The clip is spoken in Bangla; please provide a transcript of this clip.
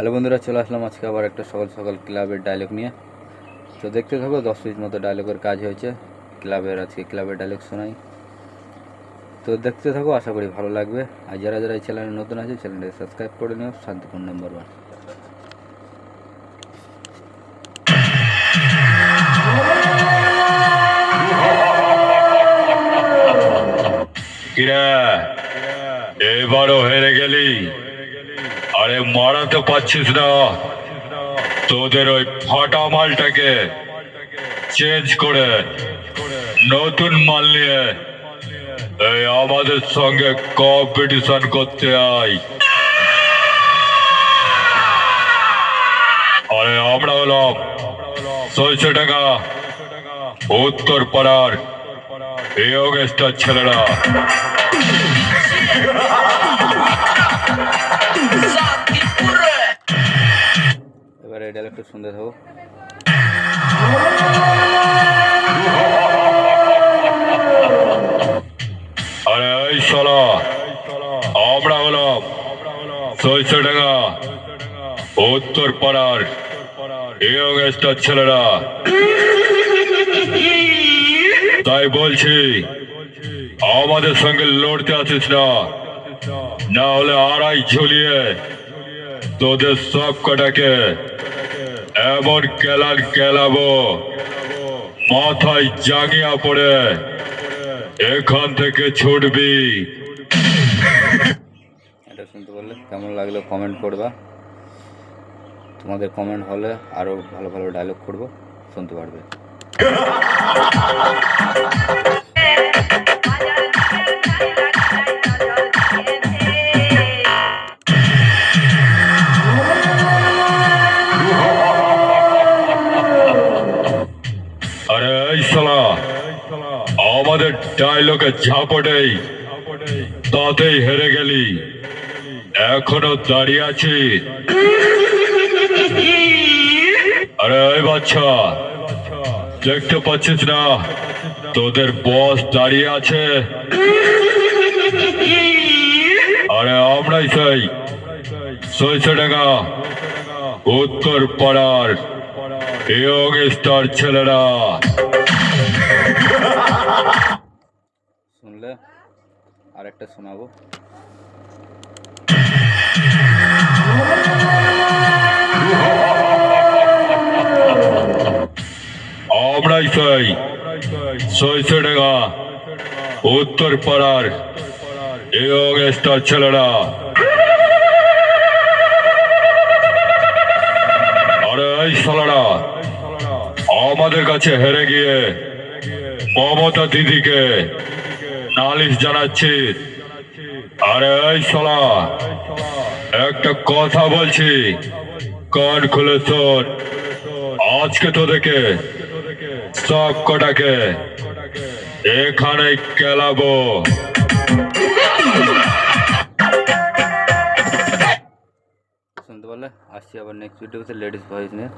হ্যালো বন্ধুরা, চলে আসলাম আজকে আবার একটা সকাল সকাল ক্লাবের ডায়লগ নিয়ে। তো দেখতে থাকো, দশ মিনিট মতো ডায়লগের কাজ হয়েছে। ক্লাবের আজকে ক্লাবের ডায়লগ শোনাই। তো দেখতে থাকো, আশা করি ভালো লাগবে। আর যারা যারা এই চ্যানেলে নতুন আছে চ্যানেলটাকে সাবস্ক্রাইব করে নিও, শান্তিপূর্ণ নাম্বার ওয়ান এবারও হেরে গেলি। আরে মারাতে পারছিস না। তোদের ওই ফাটা মালটাকে চেঞ্জ করে নতুন মাল নিয়ে এই আমাদের সঙ্গে কম্পিটিশন করতে আই আরে আমরা হলাম ছয়শো টাকা উত্তর পাড়ার ইয়ং স্টার ছেলেরা। এবারে এই ডায়লগটা শুনতে থাকো। আরে এই শালা ছয়শো টাকা উত্তর পাড়ার ইয়ং স্টার ছেলেরা। তাই বলছি, আমাদের সঙ্গে লড়তে আসিস না। না হলে আড়াই ঝুলিয়ে তোদের সব কটাকে এমন কেলান কেলাবো, মাথায় জাগিয়া পড়ে এখান থেকে ছুটবি। এটা শুনতে পারলে কেমন লাগল কমেন্ট করবা। তোমাদের কমেন্ট হলে আরও ভালো ভালো ডায়লগ করব, শুনতে পারবে। আমাদের ডায়লগে ঝাপটেই তাতেই হেরে গেলি। এখনও দাঁড়িয়ে আছি। আরে এই বাচ্চা, দেখতে পাচ্ছিস না, তোদের বস দাঁড়িয়ে আছে। আরে আমরাই সেই ছয়শো টাকা উত্তর পাড়ার ইয়ং স্টার ছেলেরা। শুনলে আরেকটা শোনাবো। আমরাই ছয়শো টাকা উত্তর পাড়ার ইয়ং স্টার ছেলেরা। আরে এই আমাদের কাছে হেরে গিয়ে মমতা দিদিকে নালিশ জানাচ্ছি। আরে এই শালা, একটা কথা বলছি। কান খুলে শোন। আজকে তোদেরকে সব কটাকে এখানে কেলাবো শুনতে পারলে, আসছি আবার নেক্সট ভিডিওতে লেডিস ভয়েস নিয়ে।